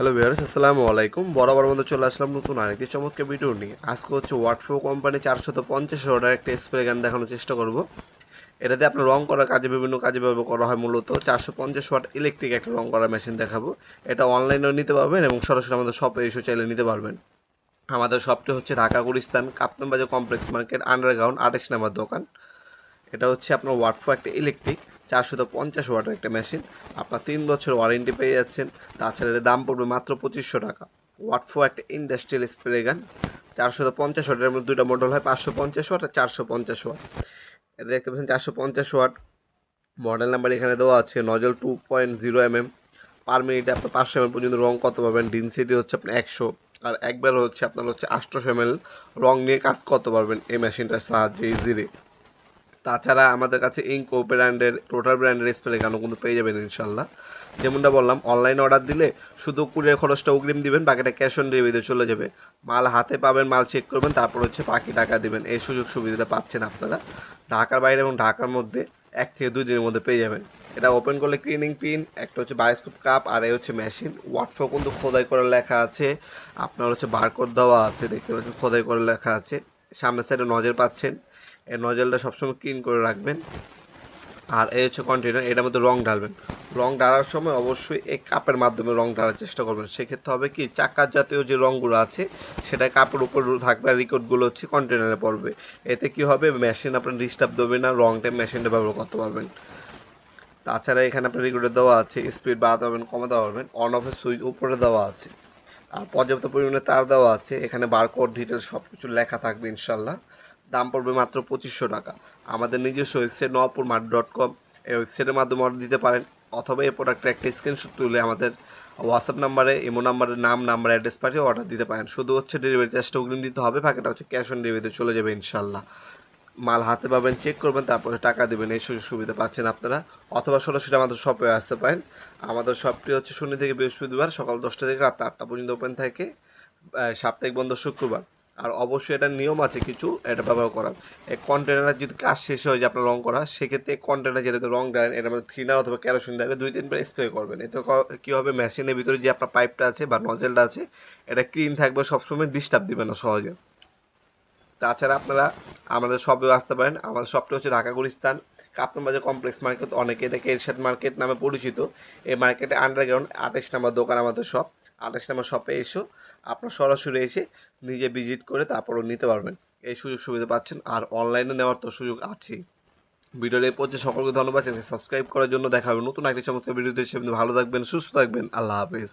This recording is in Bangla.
হ্যালো ভিউয়ার্স আসসালামু আলাইকুম। বরাবর মধ্যে চলে আসলাম নতুন আরেকটি চমৎকার ভিডিও নিয়ে। আজকে হচ্ছে ওয়াটফো কোম্পানি চারশত পঞ্চাশ অর্ডার একটা স্প্রে গান দেখানোর চেষ্টা করব। এটাতে আপনার রং করার কাজে, বিভিন্ন কাজে ব্যবহার করা হয়। মূলত চারশো পঞ্চাশ ওয়াট ইলেকট্রিক একটা রং করার মেশিন দেখাবো। এটা অনলাইনেও নিতে পারবেন এবং সরাসরি আমাদের শপে এসে চাইলে নিতে পারবেন। আমাদের শপটি হচ্ছে Dhaka, Gulistan, Kaptan Bazar complex market underground আঠাশ নাম্বার দোকান। এটা হচ্ছে আপনার ওয়াটফো একটা ইলেকট্রিক চারশো পঞ্চাশ ওয়াটের একটা মেশিন। আপনার তিন বছর ওয়ারেন্টি পেয়ে যাচ্ছেন। তাছাড়া এর দাম পড়বে মাত্র পঁচিশশো টাকা। ওয়াটফো একটা ইন্ডাস্ট্রিয়াল স্প্রে গান চারশো পঞ্চাশ ওয়াটের মধ্যে দুইটা মডেল হয়, পাঁচশো পঞ্চাশ ওয়াট আর চারশো পঞ্চাশ ওয়াট। এটা দেখতে পাচ্ছেন চারশো পঞ্চাশ ওয়াট। মডেল নাম্বার এখানে দেওয়া আছে nozzle two point zero M M per মিনিটে আপনার পাঁচশো এম পর্যন্ত রং কত পাবেন ডেন্সিটি হচ্ছে আপনার একশো। আর একবার হচ্ছে আপনার হচ্ছে আটশোশো এম রং নিয়ে কাজ করতে পারবেন এই মেশিনটার সাহায্যে ইজিলি তাছাড়া আমাদের কাছে ইঙ্কো ব্র্যান্ডের টোটাল ব্র্যান্ডের স্প্রে গানও কিন্তু পেয়ে যাবেন ইনশাল্লাহ যেমনটা বললাম অনলাইন অর্ডার দিলে শুধু কুরিয়ার খরচটা অগ্রিম দিবেন, বাকিটা ক্যাশ অন ডেলিভারিতে চলে যাবে। মাল হাতে পাবেন, মাল চেক করবেন, তারপর হচ্ছে বাকি টাকা দিবেন। এই সুযোগ সুবিধাটা পাচ্ছেন আপনারা। ঢাকার বাইরে এবং ঢাকার মধ্যে এক থেকে দুই দিনের মধ্যে পেয়ে যাবেন। এটা ওপেন করলে ক্লিনিং পিন একটা হচ্ছে বায়োস্কোপ কাপ আর এই হচ্ছে মেশিন ওয়াটফো কিন্তু খোদাই করে লেখা আছে। আপনার হচ্ছে বারকোড দেওয়া আছে, দেখতে পাচ্ছেন, খোদাই করে লেখা আছে। সামনের সাইডে নজর পাচ্ছেন। এই নজলটা সবসময় ক্লিন করে রাখবেন। আর এই হচ্ছে কন্টেনার এটার মধ্যে রং ঢালবেন। রং ঢালার সময় অবশ্যই এই কাপের মাধ্যমে রং ঢালার চেষ্টা করবেন। সেক্ষেত্রে হবে কি, চাকার জাতীয় যে রঙগুলো আছে, সেটা কাপের উপর থাকবে আর রিকোডগুলো হচ্ছে কন্টেনারে পড়বে। এতে কি হবে মেশিন আপনার ডিস্টার্ব দেবে না রংটা মেশিনটা ব্যবহার করতে পারবেন। তাছাড়া এখানে আপনার রেগুলেটর দেওয়া আছে স্পিড বাড়াতে পারবেন, কমাতে পারবেন অন অফের সুইচ উপরে দেওয়া আছে। আর পর্যাপ্ত পরিমাণে তার দেওয়া আছে, এখানে বারকোড ডিটেলস সব কিছু লেখা থাকবে ইনশাল্লাহ দাম পড়বে মাত্র পঁচিশশো টাকা। আমাদের নিজস্ব website Nupur mart dot com এই ওয়েবসাইটের মাধ্যমে অর্ডার দিতে পারেন, অথবা এই প্রোডাক্টের একটা স্ক্রিনশট তুলে আমাদের হোয়াটসঅ্যাপ নাম্বারে ইমো নাম্বারের নাম নাম্বার অ্যাড্রেস পাঠিয়ে অর্ডার দিতে পারেন। শুধু হচ্ছে ডেলিভারি চার্জটা অগ্রিম দিতে হবে, বাকিটা হচ্ছে ক্যাশ অন ডেলিভারিতে চলে যাবে ইনশাল্লাহ। মাল হাতে পাবেন চেক করবেন, তারপরে টাকা দেবেন, এই সুযোগ সুবিধা পাচ্ছেন আপনারা। অথবা সরাসরি আমাদের শপে আসতে পারেন। আমাদের শপটি হচ্ছে শনি থেকে বৃহস্পতিবার সকাল দশটা থেকে রাত আটটা পর্যন্ত ওপেন থাকে সাপ্তাহিক বন্ধ শুক্রবার। আর অবশ্যই এটা নিয়ম আছে কিছু, এটা ব্যবহার করার এই কন্টেনার যদি কাজ শেষ হয়ে যায় আপনার রং করা, সেক্ষেত্রে কন্টেনার যেটাতে রং দেন এটা মধ্যে থিনার অথবা ক্যারোসিন দেন দুই, তিনবার স্প্রে করবেন। এতে ক- হবে? মেশিনের ভিতরে যে আপনার পাইপটা আছে বা নজেলটা আছে, এটা ক্লিন থাকবে, সবসময় ডিস্টার্ব দিবে না সহজে। তাছাড়া আপনারা আমাদের শপেও আসতে পারেন। আমাদের শপটা হচ্ছে ঢাকা গুলিস্তান। কাপ্তান বাজার কমপ্লেক্স মার্কেট অনেকে এটাকে এরশাদ মার্কেট নামে পরিচিত। এই মার্কেটে আন্ডারগ্রাউন্ড আঠাশ নাম্বার দোকান আমাদের শপ আঠাশ নম্বর শপে এসো, আপনার সরাসরি এসে নিজে ভিজিট করে তারপরও নিতে পারবেন। এই সুযোগ সুবিধা পাচ্ছেন আর অনলাইনে নেওয়ার তো সুযোগ আছেই ভিডিওর এই পর্যন্ত সকলকে ধন্যবাদ সাবস্ক্রাইব করার জন্য দেখা হবে নতুন একটি চমৎকার ভিডিওতে হিসেবে ভালো থাকবেন, সুস্থ থাকবেন, আল্লাহ হাফেজ।